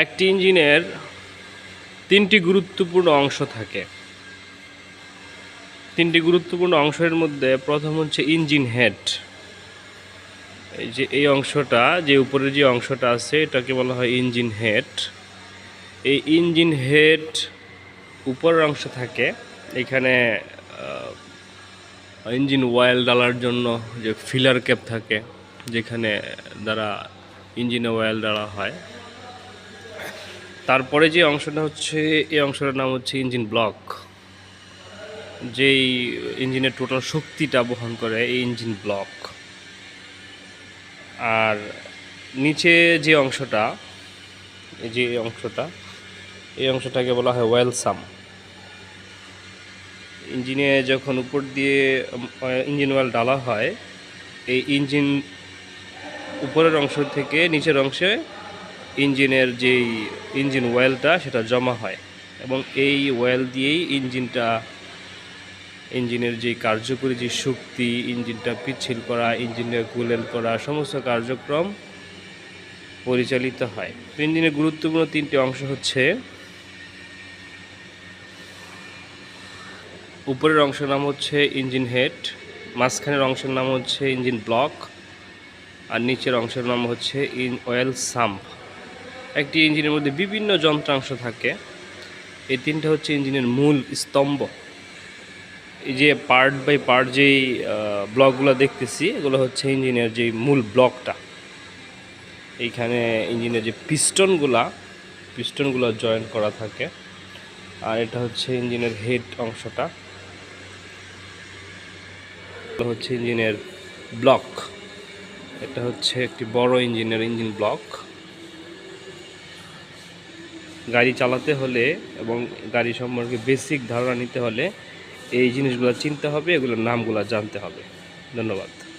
একটি ইঞ্জিনের তিনটি গুরুত্বপূর্ণ অংশ থাকে। তিনটি গুরুত্বপূর্ণ অংশের মধ্যে প্রথম হচ্ছে ইঞ্জিন হেড। এই যে, এই অংশটা, যে উপরের যে অংশটা আছে, এটাকে বলা হয় ইঞ্জিন হেড। এই ইঞ্জিন হেড উপরের অংশ থাকে। এখানে ইঞ্জিন অয়েল ডালার জন্য যে ফিলার ক্যাপ থাকে, যেখানে দ্বারা ইঞ্জিনে অয়েল ডালা হয়। তারপরে যে অংশটা হচ্ছে, এই অংশটার নাম হচ্ছে ইঞ্জিন ব্লক। যেই ইঞ্জিনের টোটাল শক্তিটা বহন করে এই ইঞ্জিন ব্লক। আর নিচে যে অংশটা, এই যে অংশটা, এই অংশটাকে বলা হয় ওয়েল সাম। ইঞ্জিনে যখন উপর দিয়ে ইঞ্জিন অয়েল ডালা হয়, এই ইঞ্জিন উপরের অংশ থেকে নিচের অংশে ইঞ্জিনের যেই ইঞ্জিন ওয়েলটা সেটা জমা হয় এবং এই ওয়েল দিয়েই ইঞ্জিনটা, ইঞ্জিনের যে কার্যকরী যে শক্তি, ইঞ্জিনটা পিচ্ছিল করা, ইঞ্জিনটা কুলেল করা, সমস্ত কার্যক্রম পরিচালিত হয়। ইঞ্জিনের গুরুত্বপূর্ণ তিনটি অংশ হচ্ছে, উপরের অংশের নাম হচ্ছে ইঞ্জিন হেড, মাঝখানের অংশের নাম হচ্ছে ইঞ্জিন ব্লক, আর নিচের অংশের নাম হচ্ছে ইন অয়েল সাম্প। একটি ইঞ্জিনের মধ্যে বিভিন্ন যন্ত্রাংশ থাকে। এই তিনটা হচ্ছে ইঞ্জিনের মূল স্তম্ভ। এই যে পার্ট বাই পার্ট যেই ব্লকগুলো দেখতেছি, এগুলো হচ্ছে ইঞ্জিনের যে মূল ব্লকটা। এইখানে ইঞ্জিনের যে পিস্টনগুলা পিস্টনগুলো জয়েন করা থাকে। আর এটা হচ্ছে ইঞ্জিনের হেড অংশটা। হচ্ছে ইঞ্জিনের ব্লক এটা হচ্ছে একটি বড় ইঞ্জিনের ইঞ্জিন ব্লক গাড়ি চালাতে হলে এবং গাড়ি সম্পর্কে বেসিক ধারণা নিতে হলে এই জিনিসগুলো চিনতে হবে, এগুলোর নামগুলো জানতে হবে। ধন্যবাদ।